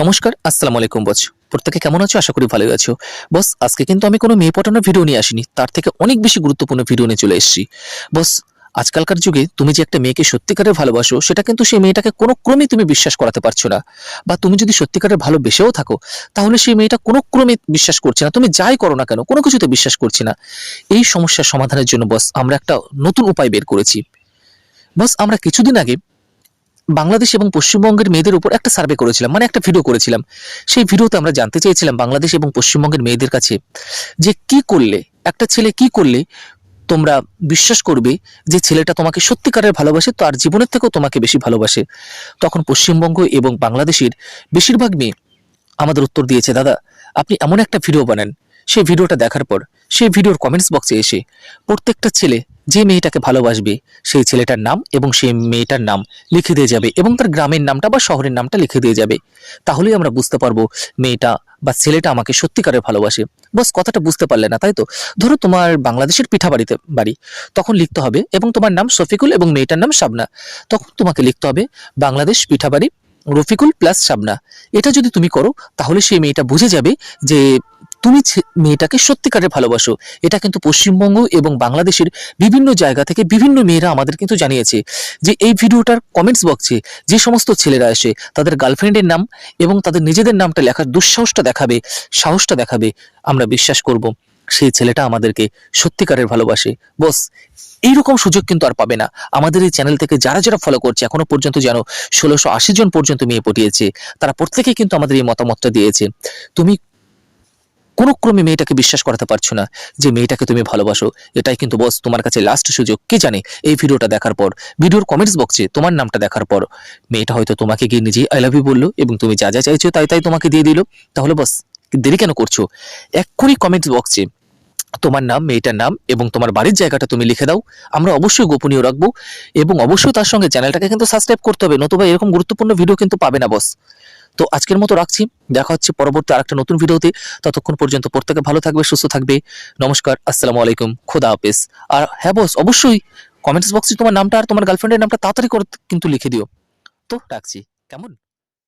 নমস্কার, আসসালামু আলাইকুম বস। প্রত্যেকে কেমন আছো? আশা করি ভালোই আছো। বস, আজকে কিন্তু আমি কোনো মেয়ে পটানোর ভিডিও নিয়ে আসিনি, তার থেকে অনেক বেশি গুরুত্বপূর্ণ ভিডিও নিয়ে চলে এসেছি। বস, আজকালকার যুগে তুমি যে একটা মেয়েকে সত্যিকারের ভালোবাসো, সেটা কিন্তু সেই মেয়েটাকে কোনো ক্রমেই তুমি বিশ্বাস করাতে পারছ না। বা তুমি যদি সত্যিকারের ভালোবেসেও থাকো, তাহলে সেই মেয়েটা কোনো ক্রমে বিশ্বাস করছে না। তুমি যাই করো না কেন, কোনো কিছুতে বিশ্বাস করছে না। এই সমস্যার সমাধানের জন্য বস, আমরা একটা নতুন উপায় বের করেছি। বস, আমরা কিছুদিন আগে বাংলাদেশ এবং পশ্চিমবঙ্গের মেয়েদের উপর একটা সার্ভে করেছিলাম মানে একটা ভিডিও করেছিলাম। সেই ভিডিওতে আমরা জানতে চেয়েছিলাম বাংলাদেশ এবং পশ্চিমবঙ্গের মেয়েদের কাছে যে কি করলে, একটা ছেলে কি করলে তোমরা বিশ্বাস করবে যে ছেলেটা তোমাকে সত্যিকারের ভালোবাসে তার জীবনের থেকেও তোমাকে বেশি ভালোবাসে। তখন পশ্চিমবঙ্গ এবং বাংলাদেশের বেশিরভাগ মেয়ে আমাদের উত্তর দিয়েছে, দাদা, আপনি এমন একটা ভিডিও বানান। সেই ভিডিওটা দেখার পর, সেই ভিডিওর কমেন্টস বক্সে এসে প্রত্যেকটা ছেলে যে মেয়েটাকে ভালোবাসবে, সেই ছেলেটার নাম এবং সেই মেয়েটার নাম লিখে দিয়ে যাবে এবং তার গ্রামের নামটা বা শহরের নামটা লিখে দিয়ে যাবে। তাহলেই আমরা বুঝতে পারব মেয়েটা বা ছেলেটা আমাকে সত্যিকারের ভালোবাসে। বস, কথাটা বুঝতে পারলে না, তাই তো? ধরো তোমার বাংলাদেশের পিঠা বাড়িতে বাড়ি। তখন লিখতে হবে এবং তোমার নাম শফিকুল এবং মেয়েটার নাম শাবনা। তখন তোমাকে লিখতে হবে বাংলাদেশ পিঠাবাড়ি রফিকুল প্লাস শাবনা। এটা যদি তুমি করো, তাহলে সেই মেয়েটা বুঝে যাবে যে তুমি মেয়েটাকে সত্যিকারের ভালোবাসো। এটা কিন্তু পশ্চিমবঙ্গ এবং বাংলাদেশের বিভিন্ন জায়গা থেকে বিভিন্ন মেয়েরা আমাদের কিন্তু জানিয়েছে যে এই ভিডিওটার কমেন্টস বক্সে যে সমস্ত ছেলেরা আসে তাদের গার্লফ্রেন্ডের নাম এবং তাদের নিজেদের নামটা লেখার দুঃসাহসটা দেখাবে, সাহসটা দেখাবে, আমরা বিশ্বাস করব। সেই ছেলেটা আমাদেরকে সত্যিকারের ভালোবাসে। বস এইরকম সুযোগ কিন্তু আর পাবে না। আমাদের এই চ্যানেল থেকে যারা যারা ফলো করছে, এখনও পর্যন্ত যেন ষোলোশো জন পর্যন্ত মেয়ে পটিয়েছে। তারা প্রত্যেকে কিন্তু আমাদের এই মতামতটা দিয়েছে। তুমি কোনো ক্রমে মেয়েটাকে বিশ্বাস করাতে পারছ না যে মেয়েটাকে তুমি ভালোবাসো। এটাই কিন্তু বস তোমার কাছে লাস্ট সুযোগ। কে জানে এই ভিডিওটা দেখার পর, ভিডিওর কমেন্টস বক্সে তোমার নামটা দেখার পর, মেয়েটা হয়তো তোমাকে গিয়ে নিজেই আই লাভ ইউ বলল এবং তুমি যা যা চাইছো তাই তাই তোমাকে দিয়ে দিল। তাহলে বস দেরি কেন করছ? এক্ষুনি কমেন্টস বক্সে তোমার নাম, মেয়েটার নাম এবং তোমার বাড়ির জায়গাটা তুমি লিখে দাও। আমরা অবশ্যই গোপনীয় রাখব এবং অবশ্যই তার সঙ্গে চ্যানেলটাকে কিন্তু সাবস্ক্রাইব করতে হবে, নতুবা এরকম গুরুত্বপূর্ণ ভিডিও কিন্তু পাবে না বস তো আজকের মতো রাখছি। দেখা হচ্ছে পরবর্তী আরেকটা নতুন ভিডিওতে। ততক্ষণ পর্যন্ত প্রত্যেকে ভালো থাকবে, সুস্থ থাকবে। নমস্কার, আসসালামু আলাইকুম। খোদা হাফেজ। আর হ্যাঁ বস অবশ্যই কমেন্টস বক্সে তোমার নামটা আর তোমার গার্লফ্রেন্ডের নামটা তাড়াতাড়ি করে কিন্তু লিখে দিও। তো রাখছি। কেমন?